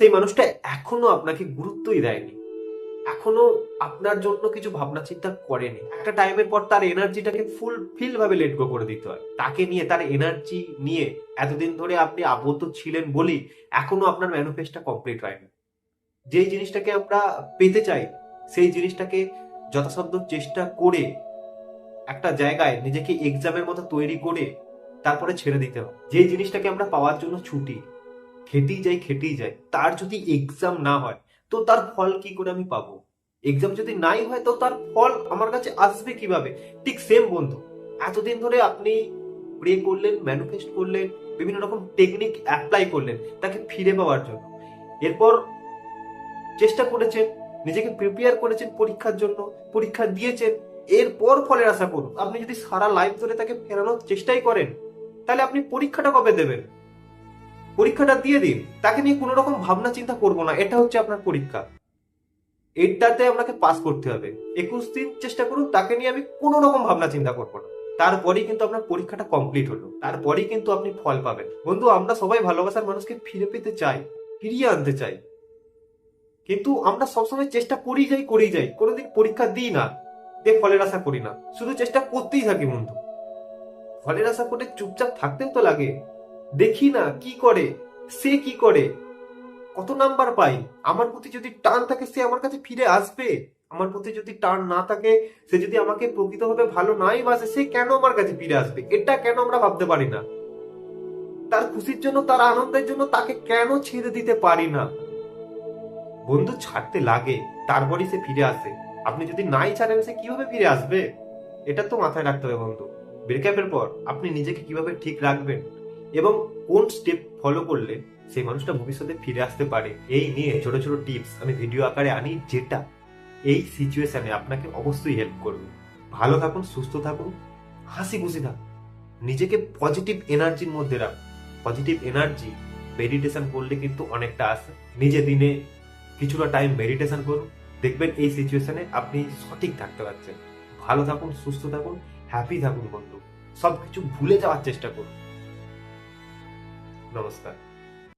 সেই মানুষটা এখনও আপনাকে গুরুত্বই দেয়নি। এখনও আপনার জন্য কিছু ভাবনা চিন্তা করেনি। একটা টাইমের পর তার এনার্জিটাকে ফুল ফিল ভাবে লেট গো করে দিতে হয়। তাকে নিয়ে, তার এনার্জি নিয়ে এতদিন ধরে আপনি আবদ্ধ ছিলেন বলেই এখনও আপনার ম্যানিফেস্টটা কমপ্লিট হয়নি। যেই জিনিসটাকে আমরা পেতে চাই, সেই জিনিসটাকে যথাসাধ্য চেষ্টা করে একটা জায়গায় নিজেকে এক্সামের মতো তৈরি করে তারপরে ছেড়ে দিতে হয়। যে জিনিসটাকে আমরা পাওয়ার জন্য ছুটি খেটেই যাই খেটেই যাই তার যদি এক্সাম না হয়, তো তার ফল কি করে আমি পাবো? এক্সাম যদি নাই হয়, তো তার ফল আমার কাছে আসবে কীভাবে? ঠিক সেম বন্ধু। এতদিন ধরে আপনি প্রে করলেন ম্যানিফেস্ট করলেন, বিভিন্ন রকম টেকনিক অ্যাপ্লাই করলেন, তাকে ফিরে পাওয়ার জন্য। এরপর চেষ্টা করেছেন, নিজেকে প্রিপেয়ার করেছেন পরীক্ষার জন্য, পরীক্ষা দিয়েছেন। এরপর ফলের আশা করুন, আপনি যদি সারা লাইফ ধরে তাকে ফেরানোর চেষ্টাই করেন, তাহলে আপনি পরীক্ষাটা কবে দেবেন? পরীক্ষাটা দিয়ে দিন। তাকে নিয়ে কোনো রকম ভাবনা চিন্তা করব না। এটা হচ্ছে আপনার পরীক্ষা। এটাতে আপনাকে পাস করতে হবে। একুশ দিন চেষ্টা করুন, তাকে নিয়ে আমি কোনো রকম ভাবনা চিন্তা করব না। তারপরেই কিন্তু আপনার পরীক্ষাটা কমপ্লিট হলো। তারপরেই কিন্তু আপনি ফল পাবেন। বন্ধু, আমরা সবাই ভালোবাসার মানুষকে ফিরে পেতে চাই, ফিরিয়ে আনতে চাই। কিন্তু আমরা সবসময় চেষ্টা করেই যাই করেই যাই। কোনোদিন পরীক্ষা দিই না। দিয়ে ফলের আশা করি না। শুধু চেষ্টা করতেই থাকি বন্ধু। ফলের আশা করে চুপচাপ থাকতেও তো লাগে। দেখি না কি করে, সে কি করে? কত নাম্বার পাই? আমার প্রতি যদি টান থাকে, সে আমার কাছে ফিরে আসবে। আমার প্রতি যদি টান না থাকে, সে যদি আমাকে প্রকৃতভাবে ভালো নাই বাসে, সে কেন আমার কাছে ফিরে আসবে? এটা কেন আমরা ভাবতে পারি না? তার খুশির জন্য, তার আনন্দের জন্য তাকে কেন ছেড়ে দিতে পারি না? বন্ধু ছাড়তে লাগে, তারপরই সে ফিরে আসে। আপনি যদি নাই ছাড়েন, সে কীভাবে ফিরে আসবে? এটা তো মাথায় রাখতে হবে বন্ধু। ব্রেকআপের পর আপনি নিজেকে কীভাবে ঠিক রাখবেন? এবং কোন স্টেপ ফলো করলে সেই মানুষটা ভবিষ্যতে ফিরে আসতে পারে? এই নিয়ে ছোট ছোট টিপস আমি ভিডিও আকারে আনি যেটা এই সিচুয়েশনে আপনাকে অবশ্যই হেল্প করবে। ভালো থাকুন, সুস্থ থাকুন, হাসি খুশি থাকুন। নিজেকে পজিটিভ এনার্জির মধ্যে রাখুন। পজিটিভ এনার্জি মেডিটেশন করলে কিন্তু অনেকটা আসে। নিজে দিনে কিছুটা টাইম মেডিটেশন করুন। দেখবেন এই সিচুয়েশনে আপনি সঠিক থাকতে পারছেন। ভালো থাকুন, সুস্থ থাকুন হ্যাপি থাকুন বন্ধু। সবকিছু ভুলে যাওয়ার চেষ্টা করুন। নমস্কার।